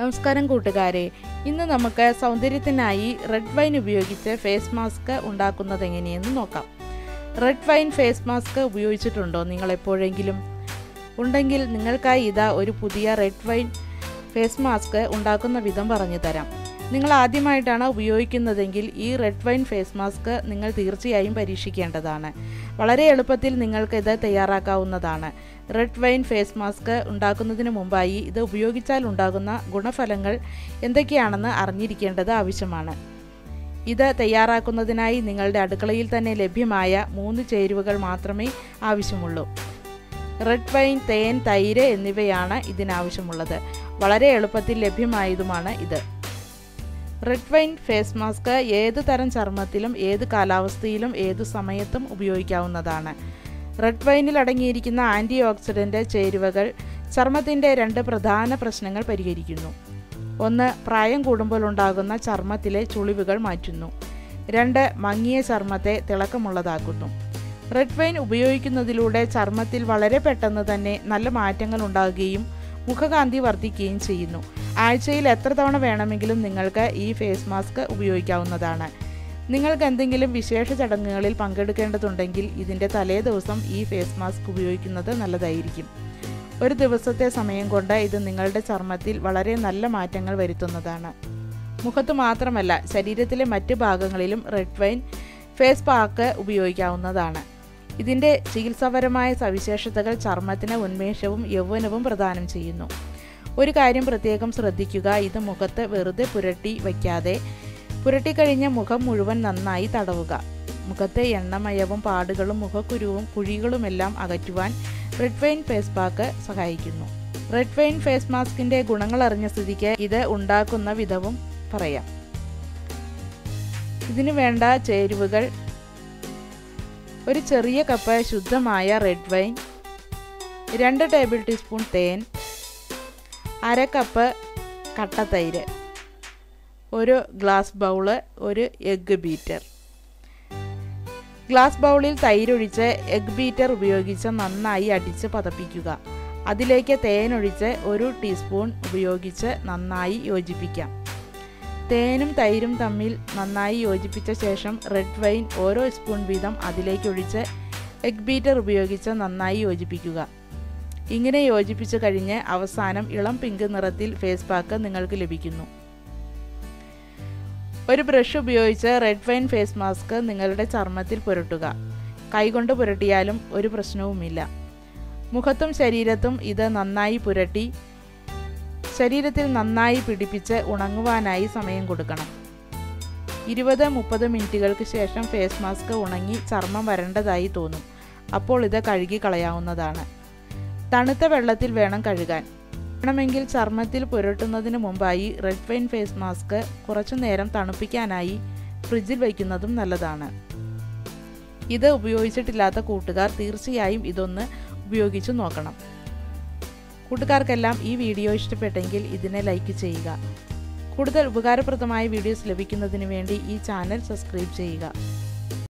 നമസ്കാരം കൂട്ടുകാരെ. ഇന്ന് നമുക്ക് സൗന്ദര്യത്തിനായി റെഡ് വൈൻ ഉപയോഗിച്ച് ഫേസ് മാസ്ക് ഉണ്ടാക്കുന്നത് എങ്ങനെയെന്ന് നോക്കാം. റെഡ് വൈൻ ഫേസ് മാസ്ക് ഉപയോഗിച്ചിട്ടുണ്ടോ നിങ്ങൾ എപ്പോഴെങ്കിലും? ഉണ്ടെങ്കിൽ നിങ്ങൾക്കായി ഇതാ ഒരു പുതിയ റെഡ് വൈൻ ഫേസ് മാസ്ക് ഉണ്ടാക്കുന്ന വിധം പറഞ്ഞു തരാം. നിങ്ങൾ ആദ്യമായിട്ടാണ് ഉപയോഗിക്കുന്നതെങ്കിൽ ഈ റെഡ് വൈൻ ഫേസ് മാസ്ക് നിങ്ങൾ തീർച്ചയായും പരീക്ഷിക്കേണ്ടതാണ്. വളരെ എളുപ്പത്തിൽ നിങ്ങൾക്ക് ഇത് തയ്യാറാക്കാവുന്നതാണ്. റെഡ് വൈൻ ഫേസ് മാസ്ക് ഉണ്ടാക്കുന്നതിന് മുമ്പായി ഇത് ഉപയോഗിച്ചാൽ ഉണ്ടാകുന്ന ഗുണഫലങ്ങൾ എന്തൊക്കെയാണെന്ന് അറിഞ്ഞിരിക്കേണ്ടത് ആവശ്യമാണ്. ഇത് തയ്യാറാക്കുന്നതിനായി നിങ്ങളുടെ അടുക്കളയിൽ തന്നെ ലഭ്യമായ മൂന്ന് ചേരുവകൾ മാത്രമേ ആവശ്യമുള്ളൂ. റെഡ് വൈൻ തേൻ തൈര് എന്നിവയാണ് ഇതിനാവശ്യമുള്ളത്. വളരെ എളുപ്പത്തിൽ ലഭ്യമായതുമാണ് ഇത്. റെഡ് വൈൻ ഫേസ് മാസ്ക് ഏത് തരം ചർമ്മത്തിലും ഏത് കാലാവസ്ഥയിലും ഏതു സമയത്തും ഉപയോഗിക്കാവുന്നതാണ്. റെഡ് വൈനിൽ അടങ്ങിയിരിക്കുന്ന ആന്റി ഓക്സിഡന്റ് ചേരുവകൾ ചർമ്മത്തിന്റെ രണ്ട് പ്രധാന പ്രശ്നങ്ങൾ പരിഹരിക്കുന്നു. ഒന്ന് പ്രായം കൂടുമ്പോൾ ഉണ്ടാകുന്ന ചർമ്മത്തിലെ ചുളിവുകൾ മാറ്റുന്നു. രണ്ട് മങ്ങിയ ചർമ്മത്തെ തിളക്കമുള്ളതാക്കുന്നു. റെഡ് വൈൻ ഉപയോഗിക്കുന്നതിലൂടെ ചർമ്മത്തിൽ വളരെ പെട്ടെന്ന് തന്നെ നല്ല മാറ്റങ്ങൾ ഉണ്ടാകുകയും മുഖകാന്തി വർദ്ധിക്കുകയും ചെയ്യുന്നു. ആഴ്ചയിൽ എത്ര തവണ വേണമെങ്കിലും നിങ്ങൾക്ക് ഈ ഫേസ് മാസ്ക് ഉപയോഗിക്കാവുന്നതാണ്. നിങ്ങൾക്ക് എന്തെങ്കിലും വിശേഷ ചടങ്ങുകളിൽ പങ്കെടുക്കേണ്ടതുണ്ടെങ്കിൽ ഇതിന്റെ തലേ ദിവസം ഈ ഫേസ് മാസ്ക് ഉപയോഗിക്കുന്നത് നല്ലതായിരിക്കും. ഒരു ദിവസത്തെ സമയം കൊണ്ട് ഇത് നിങ്ങളുടെ ചർമ്മത്തിൽ വളരെ നല്ല മാറ്റങ്ങൾ വരുത്തുന്നതാണ്. മുഖത്ത് മാത്രമല്ല ശരീരത്തിലെ മറ്റ് ഭാഗങ്ങളിലും റെഡ് വൈൻ ഫേസ് പാക്ക് ഉപയോഗിക്കാവുന്നതാണ്. ഇതിന്റെ ചികിത്സാപരമായ സവിശേഷതകൾ ചർമ്മത്തിന് ഉന്മേഷവും യൗവനവും പ്രദാനം ചെയ്യുന്നു. ഒരു കാര്യം പ്രത്യേകം ശ്രദ്ധിക്കുക ഇത് മുഖത്ത് വെറുതെ പുരട്ടി വയ്ക്കാതെ പുരട്ടിക്കഴിഞ്ഞ മുഖം മുഴുവൻ നന്നായി തടവുക. മുഖത്തെ എണ്ണമയവും പാടുകളും മുഖക്കുരുവും കുഴികളുമെല്ലാം അകറ്റുവാൻ റെഡ് വൈൻ ഫേസ് പാക്ക് സഹായിക്കുന്നു. റെഡ് വൈൻ ഫേസ് മാസ്കിന്റെ ഗുണങ്ങൾ അറിഞ്ഞ സ്ഥിതിക്ക് ഇത് ഉണ്ടാക്കുന്ന വിധവും പറയാം. ഇതിനു വേണ്ട ചേരുവകൾ. ഒരു ചെറിയ കപ്പ് ശുദ്ധമായ റെഡ് വൈൻ രണ്ട് ടേബിൾ ടീസ്പൂൺ തേൻ അര കപ്പ് കട്ടത്തൈര് ഒരു ഗ്ലാസ് ബൗൾ ഒരു എഗ്ഗ് ബീറ്റർ. ഗ്ലാസ് ബൗളിൽ തൈരൊഴിച്ച് എഗ് ബീറ്റർ ഉപയോഗിച്ച് നന്നായി അടിച്ച് പതപ്പിക്കുക. അതിലേക്ക് തേനൊഴിച്ച് ഒരു ടീസ്പൂൺ ഉപയോഗിച്ച് നന്നായി യോജിപ്പിക്കാം. തേനും തൈരും തമ്മിൽ നന്നായി യോജിപ്പിച്ച ശേഷം റെഡ് വൈൻ ഓരോ സ്പൂൺ വീതം അതിലേക്കൊഴിച്ച് എഗ് ബീറ്റർ ഉപയോഗിച്ച് നന്നായി യോജിപ്പിക്കുക. ഇങ്ങനെ യോജിപ്പിച്ച് കഴിഞ്ഞ് അവസാനം ഇളം പിങ്ക് നിറത്തിൽ ഫേസ് പാക്ക് നിങ്ങൾക്ക് ലഭിക്കുന്നു. ഒരു ബ്രഷ് ഉപയോഗിച്ച് റെഡ് വൈൻ ഫേസ് മാസ്ക് നിങ്ങളുടെ ചർമ്മത്തിൽ പുരട്ടുക. കൈകൊണ്ട് പുരട്ടിയാലും ഒരു പ്രശ്നവുമില്ല. മുഖത്തും ശരീരത്തും ഇത് നന്നായി പുരട്ടി ശരീരത്തിൽ നന്നായി പിടിപ്പിച്ച് ഉണങ്ങുവാനായി സമയം കൊടുക്കണം. ഇരുപത് മുപ്പത് മിനിറ്റുകൾക്ക് ശേഷം ഫേസ് മാസ്ക് ഉണങ്ങി ചർമ്മം വരേണ്ടതായി തോന്നും. അപ്പോൾ ഇത് കഴുകി കളയാവുന്നതാണ്. തണുത്ത വെള്ളത്തിൽ വേണം കഴുകാൻ. വേണമെങ്കിൽ ചർമ്മത്തിൽ പുരട്ടുന്നതിന് മുമ്പായി റെഡ് വൈൻ ഫേസ് മാസ്ക് കുറച്ചു നേരം തണുപ്പിക്കാനായി ഫ്രിഡ്ജിൽ വയ്ക്കുന്നതും നല്ലതാണ്. ഇത് ഉപയോഗിച്ചിട്ടില്ലാത്ത കൂട്ടുകാർ തീർച്ചയായും ഇതൊന്ന് ഉപയോഗിച്ചു നോക്കണം. കൂട്ടുകാർക്കെല്ലാം ഈ വീഡിയോ ഇഷ്ടപ്പെട്ടെങ്കിൽ ഇതിനെ ലൈക്ക് ചെയ്യുക. കൂടുതൽ ഉപകാരപ്രദമായ വീഡിയോസ് ലഭിക്കുന്നതിന് വേണ്ടി ഈ ചാനൽ സബ്സ്ക്രൈബ് ചെയ്യുക.